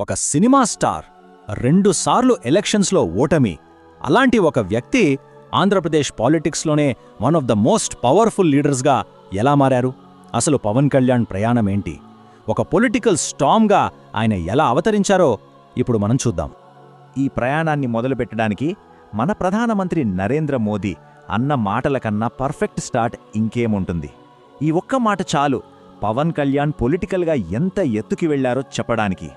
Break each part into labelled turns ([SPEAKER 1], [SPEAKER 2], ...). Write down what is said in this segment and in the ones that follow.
[SPEAKER 1] ఒక cinema star రెండుసార్లు ఎలక్షన్స్లో ఓటమి. అలాంటి ఒక వ్యక్తి Andhra Pradesh Pradesh one of the most powerful లీడర్స్గా ఎలా మారారు? అసలు పవన్ కళ్యాణ్ ప్రయాణమేంటి ఒక పొలిటికల్ స్టామ్గా ఆయన ఎలా అవతరించారో ఇప్పుడు మనం చూద్దాం.
[SPEAKER 2] ఈ ప్రయాణాన్ని మొదలుపెట్టడానికి మన ప్రధానమంత్రి నరేంద్ర మోదీ అన్న మాటల కన్నా పర్ఫెక్ట్ స్టార్ట్ ఇంకేముంటుంది? ఈ ఒక్క మాట చాలు పవన్ కళ్యాణ్ పొలిటికల్గా ఎంత ఎత్తుకి వెళ్ళారో చెప్పడానికి.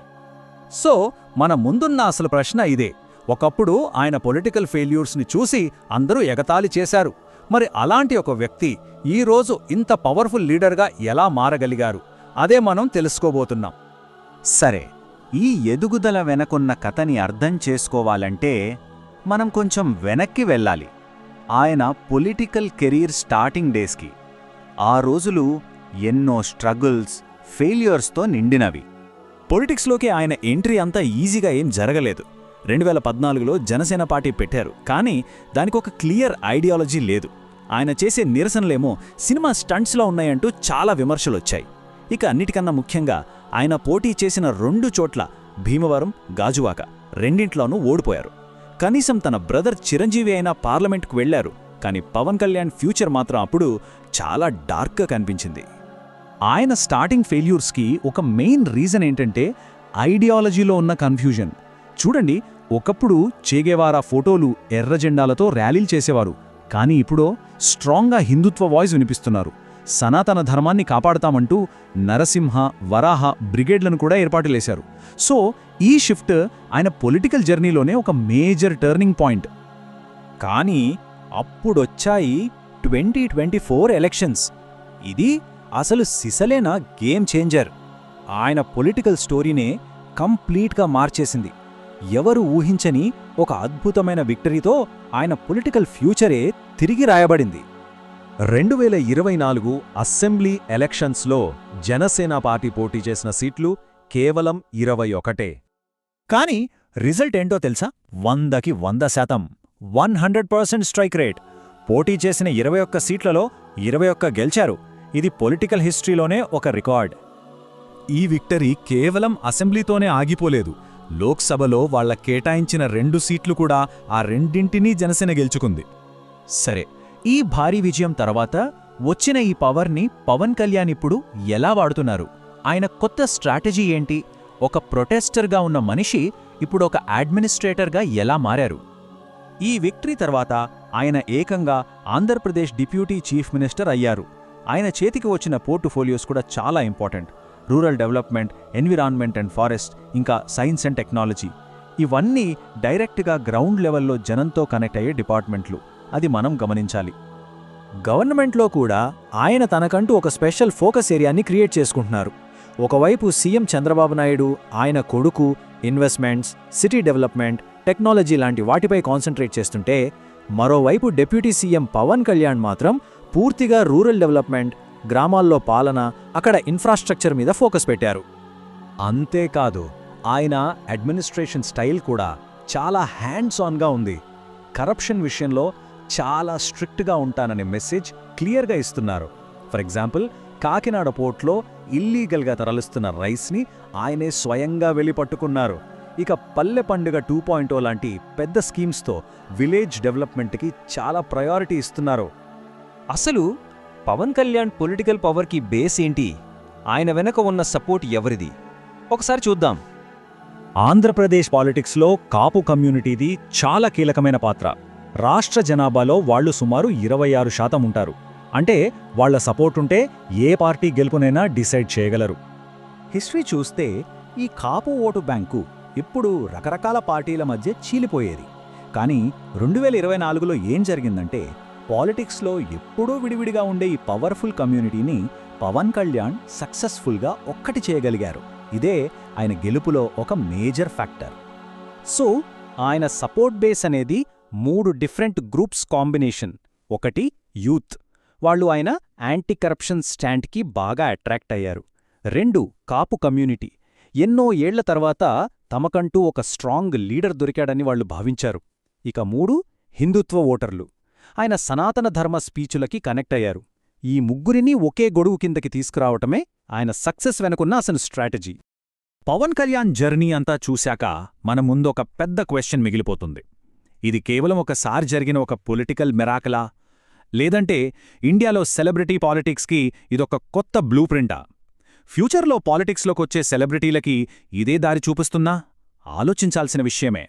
[SPEAKER 1] సో మన ముందున్న అసలు ప్రశ్న ఇదే. ఒకప్పుడు ఆయన పొలిటికల్ ఫెయిల్యూర్స్ని చూసి అందరూ ఎగతాళి చేశారు. మరి అలాంటి ఒక వ్యక్తి ఈరోజు ఇంత పవర్ఫుల్ లీడర్గా ఎలా మారగలిగారు? అదే మనం తెలుసుకోబోతున్నాం.
[SPEAKER 2] సరే ఈ ఎదుగుదల వెనకున్న కథని అర్థం చేసుకోవాలంటే మనం కొంచెం వెనక్కి వెళ్ళాలి. ఆయన పొలిటికల్ కెరీర్ స్టార్టింగ్ డేస్కి. ఆ రోజులు ఎన్నో స్ట్రగుల్స్ ఫెయిల్యూర్స్తో నిండినవి.
[SPEAKER 1] పొలిటిక్స్లోకి ఆయన ఎంట్రీ అంతా ఈజీగా ఏం జరగలేదు. రెండు వేల పద్నాలుగులో జనసేన పార్టీ పెట్టారు కానీ దానికి ఒక క్లియర్ ఐడియాలజీ లేదు. ఆయన చేసే నిరసనలేమో సినిమా స్టంట్స్లో ఉన్నాయంటూ చాలా విమర్శలొచ్చాయి. ఇక అన్నిటికన్నా ముఖ్యంగా ఆయన పోటీ చేసిన రెండు చోట్ల భీమవరం గాజువాక రెండింట్లోనూ ఓడిపోయారు. కనీసం తన బ్రదర్ చిరంజీవి అయినా పార్లమెంట్కు వెళ్ళారు కానీ పవన్ కళ్యాణ్ ఫ్యూచర్ మాత్రం అప్పుడు చాలా డార్క్గా కనిపించింది. ఆయన స్టార్టింగ్ ఫెయిల్యూర్స్కి ఒక మెయిన్ రీజన్ ఏంటంటే ఐడియాలజీలో ఉన్న కన్ఫ్యూజన్ చూడండి ఒకప్పుడు చేగేవారా ఫోటోలు ఎర్ర జెండాలతో ర్యాలీలు చేసేవారు. కానీ ఇప్పుడో స్ట్రాంగ్గా హిందుత్వ వాయిస్ వినిపిస్తున్నారు. సనాతన ధర్మాన్ని కాపాడతామంటూ నరసింహ వరాహ బ్రిగేడ్లను కూడా ఏర్పాటులేశారు. సో ఈ షిఫ్ట్ ఆయన పొలిటికల్ జర్నీలోనే ఒక మేజర్ టర్నింగ్ పాయింట్ కానీ అప్పుడొచ్చాయి ట్వంటీ ట్వంటీ ఫోర్ ఎలక్షన్స్ ఇది అసలు సిసలేన గేమ్ చేంజర్? ఆయన పొలిటికల్ స్టోరీనే కంప్లీట్గా మార్చేసింది. ఎవరు ఊహించని ఒక అద్భుతమైన విక్టరీతో ఆయన పొలిటికల్ ఫ్యూచరే తిరిగి రాయబడింది. రెండు వేల ఇరవై నాలుగు అసెంబ్లీ ఎలక్షన్స్లో జనసేన పార్టీ పోటీ చేసిన సీట్లు కేవలం ఇరవై ఒకటే. కానీ రిజల్ట్ ఏంటో తెలుసా? వందకి వంద శాతం. One hundred percent strike rate. పోటీ చేసిన ఇరవై ఒక్క సీట్లలో ఇరవై ఒక్క గెలిచారు. ఇది పొలిటికల్ హిస్టరీలోనే ఒక రికార్డ్. ఈ విక్టరీ కేవలం అసెంబ్లీతోనే ఆగిపోలేదు. లోక్సభలో వాళ్ళ కేటాయించిన రెండు సీట్లు కూడా ఆ రెండింటినీ జనసేన గెలుచుకుంది. సరే ఈ భారీ విజయం తర్వాత వచ్చిన ఈ పవర్ని పవన్ కళ్యాణ్ ఇప్పుడు ఎలా వాడుతున్నారు? ఆయన కొత్త స్ట్రాటజీ ఏంటి? ఒక ప్రొటెస్టర్గా ఉన్న మనిషి ఇప్పుడు ఒక అడ్మినిస్ట్రేటర్గా ఎలా మారారు? ఈ విక్టరీ తర్వాత ఆయన ఏకంగా ఆంధ్రప్రదేశ్ డిప్యూటీ చీఫ్ మినిస్టర్ అయ్యారు. ఆయన చేతికి వచ్చిన పోర్టుఫోలియోస్ కూడా చాలా important. Rural development environment and forest ఇంకా సైన్స్ అండ్ టెక్నాలజీ. ఇవన్నీ డైరెక్ట్గా గ్రౌండ్ లెవెల్లో జనంతో కనెక్ట్ అయ్యే డిపార్ట్మెంట్లు. అది మనం గమనించాలి. గవర్నమెంట్లో కూడా ఆయన తనకంటూ ఒక స్పెషల్ ఫోకస్ ఏరియాని క్రియేట్ చేసుకుంటున్నారు. ఒకవైపు సీఎం చంద్రబాబు నాయుడు ఆయన కొడుకు ఇన్వెస్ట్మెంట్స్ సిటీ డెవలప్మెంట్ టెక్నాలజీ లాంటి వాటిపై కాన్సన్ట్రేట్ చేస్తుంటే మరోవైపు డిప్యూటీ సీఎం పవన్ కళ్యాణ్ మాత్రం పూర్తిగా రూరల్ డెవలప్మెంట్ గ్రామాల్లో పాలన అక్కడ ఇన్ఫ్రాస్ట్రక్చర్ మీద ఫోకస్ పెట్టారు. అంతేకాదు ఆయన అడ్మినిస్ట్రేషన్ స్టైల్ కూడా చాలా హ్యాండ్స్ ఆన్గా ఉంది. కరప్షన్ విషయంలో చాలా స్ట్రిక్ట్గా ఉంటాననే మెసేజ్ క్లియర్గా ఇస్తున్నారు. ఫర్ ఎగ్జాంపుల్ కాకినాడ పోర్ట్లో ఇల్లీగల్గా తరలిస్తున్న రైస్ని ఆయనే స్వయంగా వెళ్ళి పట్టుకున్నారు. ఇక పల్లె పండుగ టూ పాయింట్ లాంటి పెద్ద స్కీమ్స్తో విలేజ్ డెవలప్మెంట్కి చాలా ప్రయారిటీ ఇస్తున్నారు.
[SPEAKER 3] అసలు పవన్ కళ్యాణ్ పొలిటికల్ పవర్కి బేస్ ఏంటి? ఆయన వెనక ఉన్న సపోర్ట్ ఎవరిది? ఒకసారి చూద్దాం.
[SPEAKER 1] ఆంధ్రప్రదేశ్ పాలిటిక్స్లో కాపు కమ్యూనిటీది చాలా కీలకమైన పాత్ర. రాష్ట్ర జనాభాలో వాళ్ళు సుమారు ఇరవై ఆరు శాతం ఉంటారు. అంటే వాళ్ళ సపోర్ట్ ఉంటే ఏ పార్టీ గెలుపునైనా డిసైడ్ చేయగలరు. హిస్టరీ చూస్తే ఈ కాపు ఓటు బ్యాంకు ఇప్పుడు రకరకాల పార్టీల మధ్య చీలిపోయేది. కానీ రెండు వేల ఇరవై నాలుగులో ఏం జరిగిందంటే పాలిటిక్స్లో ఎప్పుడూ విడివిడిగా ఉండే ఈ పవర్ఫుల్ కమ్యూనిటీని పవన్ కళ్యాణ్ సక్సెస్ఫుల్గా ఒక్కటి చేయగలిగారు. ఇదే ఆయన గెలుపులో ఒక మేజర్ ఫ్యాక్టర్. సో ఆయన సపోర్ట్ బేస్ అనేది మూడు డిఫరెంట్ గ్రూప్స్ కాంబినేషన్. ఒకటి యూత్. వాళ్ళు ఆయన యాంటీ కరప్షన్ స్టాండ్కి బాగా అట్రాక్ట్ అయ్యారు. రెండు కాపు కమ్యూనిటీ. ఎన్నో ఏళ్ళ తర్వాత తమకంటూ ఒక స్ట్రాంగ్ లీడర్ దొరికాడని వాళ్ళు భావించారు. ఇక మూడు హిందుత్వ ఓటర్లు. ఆయన సనాతన ధర్మ స్పీచులకి కనెక్ట్ అయ్యారు. ఈ ముగ్గురినీ ఒకే గొడుగు కిందకి తీసుకురావటమే ఆయన సక్సెస్ వెనుకున్న అసలు స్ట్రాటజీ. పవన్ కళ్యాణ్ జర్నీ అంతా చూశాక మన ముందు ఒక పెద్ద క్వశ్చన్ మిగిలిపోతుంది. ఇది కేవలం ఒకసారి జరిగిన ఒక పొలిటికల్ మెరాకలా? లేదంటే ఇండియాలో సెలబ్రిటీ పాలిటిక్స్కి ఇదొక కొత్త బ్లూ ప్రింటా? ఫ్యూచర్లో పాలిటిక్స్లోకొచ్చే సెలబ్రిటీలకి ఇదే దారి చూపిస్తున్నా ఆలోచించాల్సిన విషయమే.